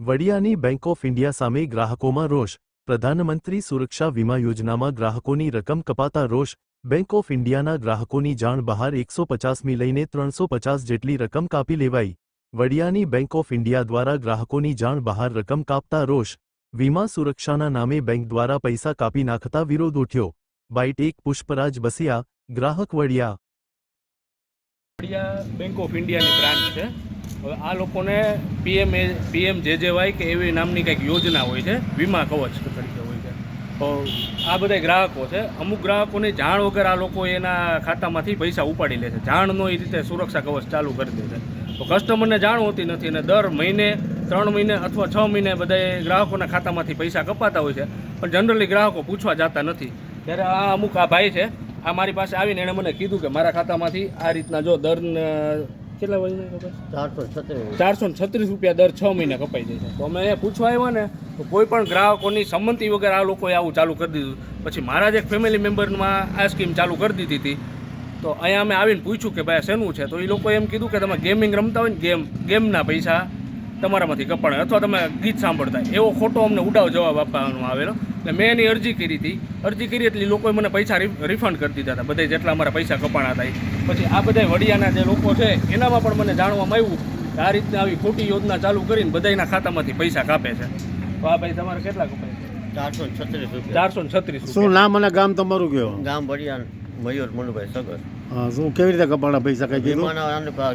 વડિયાની bank of India સામે ગ્રાહકોમાં રોષ. પ્રધાનમંત્રી સુરક્ષા વીમા યોજનામાં ગ્રાહકોની રકમ કપાતા રોષ. બેંક ઓફ ઇન્ડિયાના ગ્રાહકોની જાણ બહાર એકસો પચાસમી લઈને ત્રણસો પચાસ જેટલી રકમ કાપી લેવાઈ. વડિયાની બેંક ઓફ ઇન્ડિયા દ્વારા ગ્રાહકોની જાણ બહાર રકમ કાપતા રોષ. વીમા સુરક્ષાના નામે બેંક દ્વારા પૈસા કાપી નાખતા વિરોધ ઉઠ્યો. બાઇટ એક પુષ્પરાજ બસિયા, ગ્રાહક વડિયા. બેંક ઓફ ઇન્ડિયાની બ્રાન્ચ છે. હવે આ લોકોને પીએમ એ પીએમ જેજેવાય કે એવી નામની કંઈક યોજના હોય છે, વીમા કવચ તરીકે હોય છે. તો આ બધા ગ્રાહકો છે. અમુક ગ્રાહકોને જાણ વગર આ લોકો એના ખાતામાંથી પૈસા ઉપાડી લે છે. જાણનો એ રીતે સુરક્ષા કવચ ચાલુ કરી દે છે. તો કસ્ટમરને જાણ હોતી નથી અને દર મહિને, ત્રણ મહિને અથવા છ મહિને બધા ગ્રાહકોના ખાતામાંથી પૈસા કપાતા હોય છે. પણ જનરલી ગ્રાહકો પૂછવા જતા નથી. ત્યારે આ અમુક આ ભાઈ છે. આ મારી પાસે આવીને એણે મને કીધું કે મારા ખાતામાંથી આ રીતના જો દર કેટલા મહિને કપાય ચારસો છત્રીસ. ચારસો ને છત્રીસ રૂપિયા દર છ મહિને કપાઈ જાય છે. તો અમે અહીંયા પૂછવા આવ્યા ને તો કોઈ પણ ગ્રાહકોની સંમતિ વગર આ લોકોએ આવું ચાલુ કરી દીધું. પછી મારા જ એક ફેમિલી મેમ્બરમાં આ સ્કીમ ચાલુ કરી દીધી હતી. તો અહીંયા અમે આવીને પૂછ્યું કે ભાઈ શેનું છે? તો એ લોકોએ એમ કીધું કે તમે ગેમિંગ રમતા હોય ને ગેમ ગેમના પૈસા તમારામાંથી કપાણે. અથવા તમે ગીત સાંભળતા એવો ખોટો અમને ઉડાવ જવાબ આપવાનો આવેલો. એટલે મેં એની અરજી કરી હતી. અરજી કરી એટલે લોકોએ મને પૈસા રિફંડ કરી દીધા હતા. બધા જેટલા અમારા પૈસા કપાણા હતા પછી આ બધા વડિયાના જે લોકો છે એનામાં પણ મને જાણવામાં આવ્યું કે આ રીતના આવી ખોટી યોજના ચાલુ કરીને બધાના ખાતામાંથી પૈસા કાપે છે. તો આ ભાઈ તમારે કેટલા કપાય છે? ચારસો છત્રીસ રૂપિયા. ચારસો ને છત્રીસ શું નામ અને ગામ તમારું કયો? ગામ વડિયા મયુર મનુભાઈ સગર. હા, શું કેવી રીતે કપાણા ભાઈ શકાય કીધું?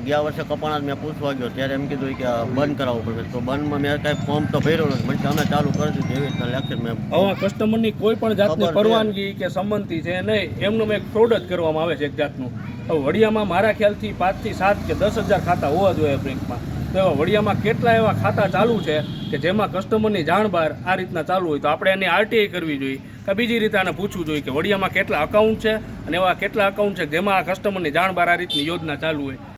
ગયા વર્ષે કપાણા મેં પૂછવા ગયો ત્યારે એમ કીધું કે બંધ કરાવવું પડશે તો બંધમાં મેં કાંઈ ફોર્મ તો ભર્યો નથી. મને અમે ચાલુ કરી દીધું એવી રીતના લખે મેં. હવે કસ્ટમરની કોઈ પણ જાતની પરવાનગી કે સંમતિ છે નહીં એમનું એક ફ્રોડ જ કરવામાં આવે છે એક જાતનું. હવે વડિયામાં મારા ખ્યાલથી પાંચથી સાત કે દસ હજાર ખાતા હોવા જોઈએ બેંકમાં. તો એવા વડિયામાં કેટલા એવા ખાતા ચાલુ છે કે જેમાં કસ્ટમરની જાણ બહાર આ રીતના ચાલુ હોય તો આપણે એની આરટીઆઈ કરવી જોઈએ. કે બીજી રીતે આને પૂછવું જોઈએ કે વડિયામાં કેટલા અકાઉન્ટ છે અને એવા કેટલા અકાઉન્ટ છે જેમાં આ કસ્ટમરની જાણ બહાર આ રીતની યોજના ચાલુ હોય.